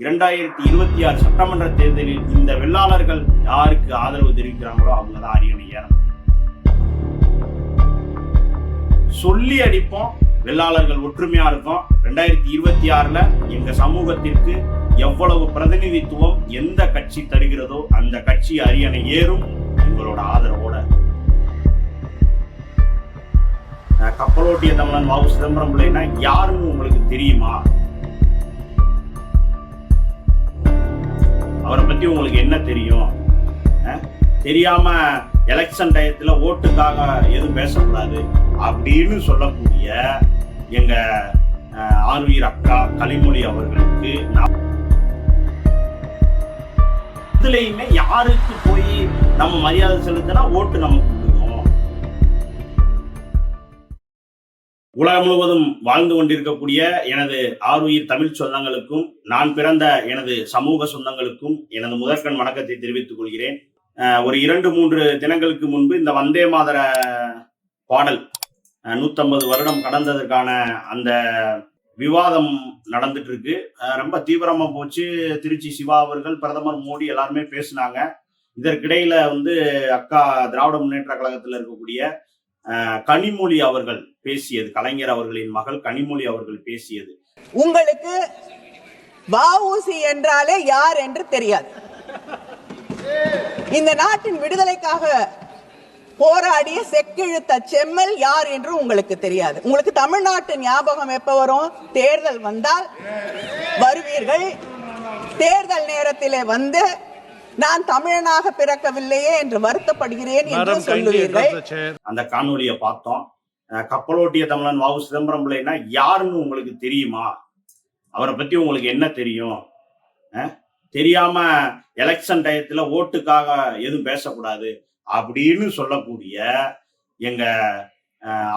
இரண்டாயிரத்தி இருபத்தி ஆறு சட்டமன்ற தேர்தலில் இந்த வெள்ளாளர்கள் யாருக்கு ஆதரவு தெரிவிக்கிறாங்களோ அவங்க தான் அரியணை சொல்லி அடிப்போம் வெள்ளாளர்கள் ஒற்றுமையா இருக்கும். ரெண்டாயிரத்தி இருபத்தி ஆறுல எங்க சமூகத்திற்கு எவ்வளவு பிரதிநிதித்துவம் எந்த கட்சி தருகிறதோ அந்த கட்சி அரியணை ஏறும் எங்களோட ஆதரவோட. அஹ் கப்பலோட்டிய தமிழன் வாவு சிதம்பரம் பிள்ளைன்னா யாருன்னு உங்களுக்கு தெரியுமா? அவரை பத்தி உங்களுக்கு என்ன தெரியும்? அஹ் தெரியாம எலெக்ஷன் டயத்துல ஓட்டுக்காக எதுவும் பேசக்கூடாது அப்படின்னு சொல்லக்கூடிய எங்க அஹ், ஆர்வீர் அக்கா கலிமொழி அவர்களுக்கு நான் இதுலயுமே யாருக்கு போய் நம்ம மரியாதை செலுத்தினா ஓட்டு நமக்கு உலகம் முழுவதும் வாழ்ந்து கொண்டிருக்கக்கூடிய எனது ஆறுயிர் தமிழ் சொந்தங்களுக்கும் நான் பிறந்த எனது சமூக சொந்தங்களுக்கும் எனது முதற்கண் வணக்கத்தை தெரிவித்துக் கொள்கிறேன். ஒரு இரண்டு மூன்று தினங்களுக்கு முன்பு இந்த வந்தே மாதர பாடல் நூற்றம்பது வருடம் கடந்ததற்கான அந்த விவாதம் நடந்துட்டு இருக்கு ரொம்ப தீவிரமா போச்சு. திருச்சி சிவா அவர்கள் பிரதமர் மோடி எல்லாருமே பேசினாங்க. இதற்கிடையில வந்து அக்கா திராவிட முன்னேற்ற கழகத்தில் இருக்கக்கூடிய கனிமொழி அவர்கள் பேசியது கலைஞர் அவர்களின் மகள் கனிமொழி அவர்கள் பேசியது. உங்களுக்கு வஉசி என்றாலே யார் என்று தெரியாது. இந்த நாட்டின் விடுதலைக்காக போராடிய செக்கிழுத்த செம்மல் யார் என்று உங்களுக்கு தெரியாது. உங்களுக்கு தமிழ்நாட்டு ஞாபகம் எப்ப வரும்? தேர்தல் வந்தால் வருவீர்கள். தேர்தல் நேரத்திலே வந்து நான் தமிழனாக பிறக்கவில்லையே என்று வருத்தப்படுகிறேன் என்று சொல்லுவீர்கள். அந்த காணொலியை பார்த்தோம். கப்பலோட்டிய தமிழன் வாவு சிதம்பரம் பிள்ளைனா யாருன்னு உங்களுக்கு தெரியுமா? அவரை பத்தி உங்களுக்கு என்ன தெரியும்? தெரியாம எலெக்ஷன் டயத்துல ஓட்டுக்காக எதுவும் பேசக்கூடாது அப்படின்னு சொல்லக்கூடிய எங்க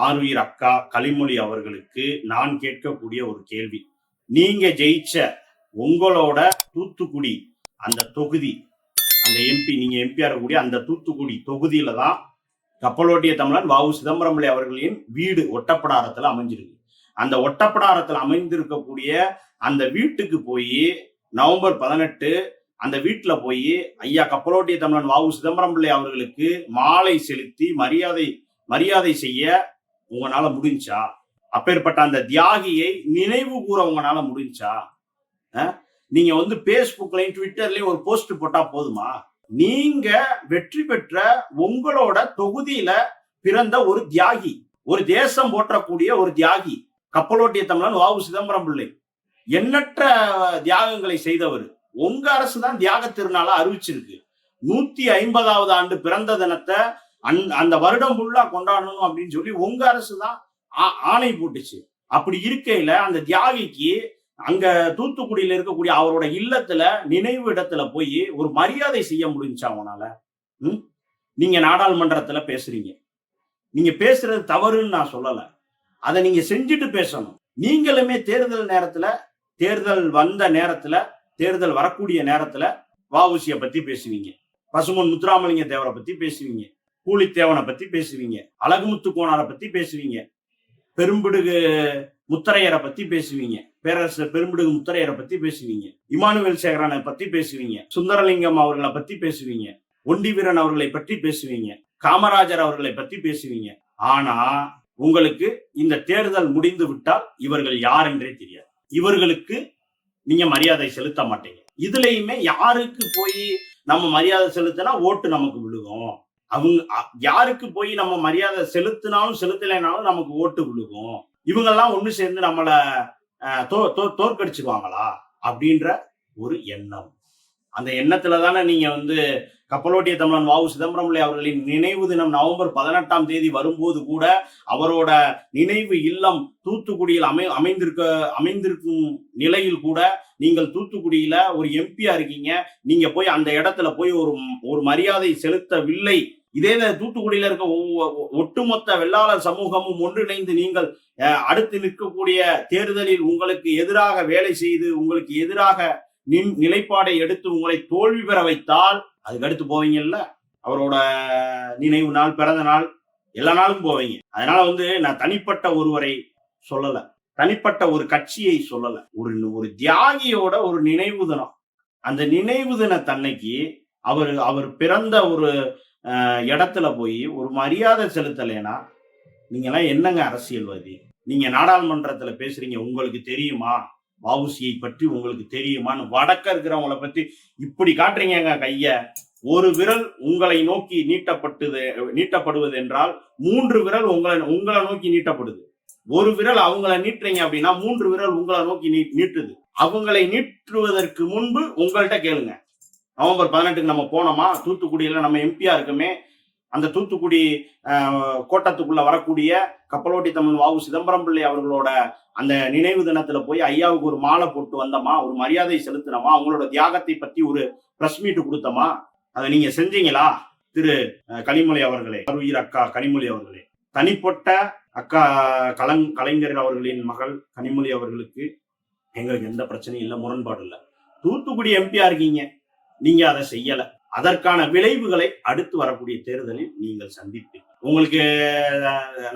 ஆர்வீர் அக்கா கலிமொழி அவர்களுக்கு நான் கேட்கக்கூடிய ஒரு கேள்வி. நீங்க ஜெயிச்ச உங்களோட தூத்துக்குடி அந்த தொகுதி அந்த எம்பி நீங்க எம்பியா இருக்கக்கூடிய அந்த தூத்துக்குடி தொகுதியில தான் கப்பலோட்டிய தமிழன் வாவு சிதம்பரம் பிள்ளை அவர்களின் வீடு ஒட்டப்படாரத்துல அமைஞ்சிருக்கு. அந்த ஒட்டப்படாரத்துல அமைந்திருக்கக்கூடிய அந்த வீட்டுக்கு போய் நவம்பர் பதினெட்டு அந்த வீட்டுல போய் ஐயா கப்பலோட்டிய தமிழன் வாவு சிதம்பரம் பிள்ளை அவர்களுக்கு மாலை செலுத்தி மரியாதை மரியாதை செய்ய உங்களால முடிஞ்சா? அப்பேற்பட்ட அந்த தியாகியை நினைவு கூற உங்களால முடிஞ்சா? நீங்க வந்து பேஸ்புக்லயும் ட்விட்டர்லயும் ஒரு போஸ்ட் போட்டா போதுமா? நீங்க வெற்றி பெற்ற உங்களோட தொகுதியில பிறந்த ஒரு தியாகி ஒரு தேசம் போற்றக்கூடிய ஒரு தியாகி கப்பலோட்டிய தமிழன் வாவு சிதம்பரம் பிள்ளை. எண்ணற்ற தியாகங்களை செய்தவர். உங்க அரசு தான் தியாக திருநாளா அறிவிச்சிருக்கு. நூத்தி ஐம்பதாவது ஆண்டு பிறந்த தினத்தை அந் அந்த வருடம் ஃபுல்லா கொண்டாடணும் அப்படின்னு சொல்லி உங்க அரசு தான் ஆ- ஆணை போட்டுச்சு. அப்படி இருக்கையில அந்த தியாகிக்கு அங்க தூத்துக்குடியில இருக்கக்கூடிய அவரோட இல்லத்துல நினைவு இடத்துல போய் ஒரு மரியாதை செய்ய முடிஞ்சா அவனால ம்? நீங்க நாடாளுமன்றத்துல பேசுறீங்க. நீங்க பேசுறது தவறுன்னு நான் சொல்லல. அதை நீங்க செஞ்சுட்டு பேசணும். நீங்களுமே தேர்தல் நேரத்துல தேர்தல் வந்த நேரத்துல தேர்தல் வரக்கூடிய நேரத்துல வாவுசிய பத்தி பேசுவீங்க. பசுமன் முத்துராமலிங்க தேவரை பத்தி பேசுவீங்க. கூலித்தேவனை பத்தி பேசுவீங்க. அழகுமுத்து கோணாரை பத்தி பேசுவீங்க. பெரும்பிடுகு முத்தரையரை பத்தி பேசுவீங்க. பேரரசர் பெரும்பிடுகு முத்தரையரை பத்தி பேசுவீங்க. இமானுவேல் சேகரனை பத்தி பேசுவீங்க. சுந்தரலிங்கம் அவர்களை பத்தி பேசுவீங்க. ஒண்டிவீரன் அவர்களை பற்றி பேசுவீங்க. காமராஜர் அவர்களை பத்தி பேசுவீங்க. ஆனா உங்களுக்கு இந்த தேர்தல் முடிந்து விட்டால் இவர்கள் யார் என்றே தெரியாது. இவர்களுக்கு நீங்க மரியாதை செலுத்த மாட்டீங்க. இதுலயுமே யாருக்கு போய் நம்ம மரியாதை செலுத்தினா ஓட்டு நமக்கு விழுகும். அவங்க யாருக்கு போய் நம்ம மரியாதை செலுத்தினாலும் செலுத்தலைனாலும் நமக்கு ஓட்டு விழுகும். இவங்கெல்லாம் ஒன்று சேர்ந்து நம்மளை தோ தோ- தோற்கடிச்சிருவாங்களா அப்படின்ற ஒரு எண்ணம். அந்த எண்ணத்துல தானே நீங்க வந்து கப்பலோட்டிய தமிழன் வாவு சிதம்பரம் அவர்களின் நினைவு தினம் நவம்பர் பதினெட்டாம் தேதி வரும்போது கூட அவரோட நினைவு இல்லம் தூத்துக்குடியில் அமை அமைந்திருக்க அமைந்திருக்கும் நிலையில் கூட நீங்கள் தூத்துக்குடியில ஒரு எம்பியா இருக்கீங்க. நீங்க போய் அந்த இடத்துல போய் ஒரு ஒரு மரியாதை செலுத்தவில்லை இதே இந்த தூத்துக்குடியில இருக்க ஒட்டுமொத்த வெள்ளாளர் சமூகமும் ஒன்றிணைந்து நீங்கள் அஹ், அடுத்து நிற்கக்கூடிய தேர்தலில் உங்களுக்கு எதிராக வேலை செய்து உங்களுக்கு எதிராக நின் நிலைப்பாடை எடுத்து உங்களை தோல்வி பெற வைத்தால் அதுக்கு அடுத்து போவீங்கல்ல? அவரோட நினைவு நாள் பிறந்த நாள் எல்லா நாளும் போவீங்க. அதனால வந்து நான் தனிப்பட்ட ஒருவரை சொல்லல. தனிப்பட்ட ஒரு கட்சியை சொல்லல. ஒரு ஒரு தியாகியோட ஒரு நினைவு தினம். அந்த நினைவு தினத்தன்னைக்கு அவர் அவர் பிறந்த ஒரு இடத்துல போய் ஒரு மரியாதை செலுத்தலைன்னா நீங்கள்லாம் என்னங்க அரசியல்வாதி? நீங்க நாடாளுமன்றத்துல பேசுறீங்க உங்களுக்கு தெரியுமா? வவுசியை பற்றி உங்களுக்கு தெரியுமான்னு வடக்க இருக்கிறவங்கள பத்தி இப்படி காட்டுறீங்க கைய. ஒரு விரல் உங்களை நோக்கி நீட்டப்பட்டது நீட்டப்படுவது என்றால் மூன்று விரல் உங்களை உங்களை நோக்கி நீட்டப்படுது. ஒரு விரல் அவங்கள நீட்டுறீங்க அப்படின்னா மூன்று விரல் உங்களை நோக்கி நீ நீட்டுது. அவங்களை நீட்டுவதற்கு முன்பு உங்கள்கிட்ட கேளுங்க. நவம்பர் பதினெட்டுக்கு நம்ம போனோமா? தூத்துக்குடியில் நம்ம எம்பியா இருக்குமே. அந்த தூத்துக்குடி கோட்டத்துக்குள்ள வரக்கூடிய கப்பலோட்டி தமிழ் வாவு சிதம்பரம் பிள்ளை அவர்களோட அந்த நினைவு தினத்துல போய் ஐயாவுக்கு ஒரு மாலை போட்டு வந்தோமா? ஒரு மரியாதை செலுத்தினோமா? அவங்களோட தியாகத்தை பத்தி ஒரு பிரஸ் மீட்டு கொடுத்தோமா? அதை நீங்க செஞ்சீங்களா? திரு கனிமொழி அவர்களே உயிர் அக்கா கனிமொழி அவர்களே. தனிப்பட்ட அக்கா கலங் கலைஞர் அவர்களின் மகள் கனிமொழி அவர்களுக்கு எங்களுக்கு எந்த பிரச்சனையும் இல்லை முரண்பாடு இல்லை. தூத்துக்குடி எம்பியா இருக்கீங்க. நீங்க அதை செய்யல. அதற்கான விளைவுகளை அடுத்து வரக்கூடிய தேர்தலில் நீங்கள் சந்திப்பீங்க. உங்களுக்கு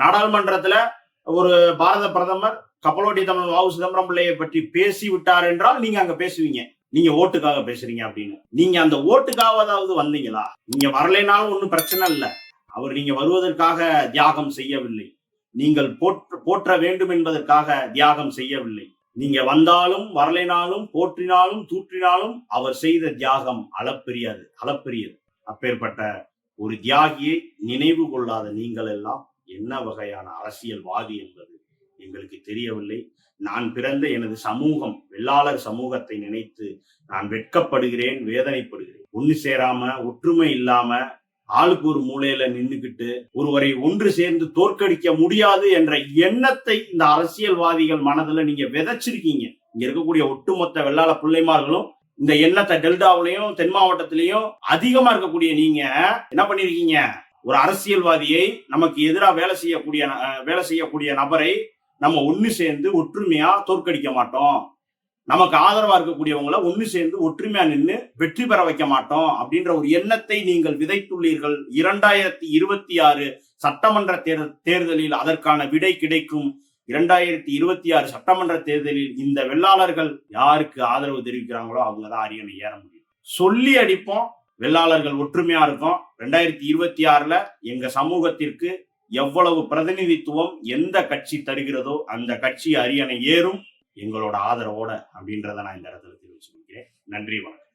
நாடாளுமன்றத்துல ஒரு பாரத பிரதமர் கப்பலோட்டி தமிழ் வாவு சிதம்பரம் பிள்ளையை பற்றி பேசி விட்டார் என்றால் நீங்க அங்க பேசுவீங்க. நீங்க ஓட்டுக்காக பேசுறீங்க அப்படின்னு. நீங்க அந்த ஓட்டுக்காவதாவது வந்தீங்களா? நீங்க வரலைனாலும் ஒன்றும் பிரச்சனை இல்லை. அவர் நீங்க வருவதற்காக தியாகம் செய்யவில்லை. நீங்கள் போற்ற போற்ற வேண்டும் என்பதற்காக தியாகம் செய்யவில்லை. நீங்க வந்தாலும் வரலைனாலும் போற்றினாலும் தூற்றினாலும் அவர் செய்த தியாகம் அளப்பெரியாது அளப்பெரியது. அப்பேற்பட்ட ஒரு தியாகியை நினைவு கொள்ளாத நீங்கள் எல்லாம் என்ன வகையான அரசியல்வாதி என்பது எங்களுக்கு தெரியவில்லை. நான் பிறந்த எனது சமூகம் வெள்ளாளர் சமூகத்தை நினைத்து நான் வெட்கப்படுகிறேன் வேதனைப்படுகிறேன். ஒன்று சேராம ஒற்றுமை இல்லாம ஆளுக்கு ஒரு மூலையில நின்னுக்கிட்டு ஒருவரை ஒன்று சேர்ந்து தோற்கடிக்க முடியாது என்ற எண்ணத்தை இந்த அரசியல்வாதிகள் மனதுல நீங்க விதைச்சிருக்கீங்க. இங்க இருக்கக்கூடிய ஒட்டுமொத்த வெள்ளாள பிள்ளைமார்களும் இந்த எண்ணத்தை டெல்டாவிலையும் தென் மாவட்டத்திலையும் அதிகமா இருக்கக்கூடிய நீங்க என்ன பண்ணிருக்கீங்க? ஒரு அரசியல்வாதியை நமக்கு எதிராக வேலை செய்யக்கூடிய வேலை செய்யக்கூடிய நபரை நம்ம ஒன்று சேர்ந்து ஒற்றுமையா தோற்கடிக்க மாட்டோம். நமக்கு ஆதரவா இருக்கக்கூடியவங்களை ஒன்று சேர்ந்து ஒற்றுமையா நின்று வெற்றி பெற வைக்க மாட்டோம் அப்படின்ற ஒரு எண்ணத்தை நீங்கள் விதைத்துள்ளீர்கள். இரண்டாயிரத்தி இருபத்தி ஆறு சட்டமன்ற தேர் தேர்தலில் அதற்கான விடை கிடைக்கும். இரண்டாயிரத்தி இருபத்தி ஆறு சட்டமன்ற தேர்தலில் இந்த வெள்ளாளர்கள் யாருக்கு ஆதரவு தெரிவிக்கிறாங்களோ அவங்க தான் அரியணை ஏற முடியும். சொல்லி அடிப்போம். வெள்ளாளர்கள் ஒற்றுமையா இருக்கும். ரெண்டாயிரத்தி இருபத்தி ஆறுல எங்க சமூகத்திற்கு எவ்வளவு பிரதிநிதித்துவம் எந்த கட்சி தருகிறதோ அந்த கட்சி அரியணை ஏறும். எங்களோட ஆதரவோட அப்படின்றத நான் இந்த இடத்துல தெரிவிச்சுக்கிறேன். நன்றி வணக்கம்.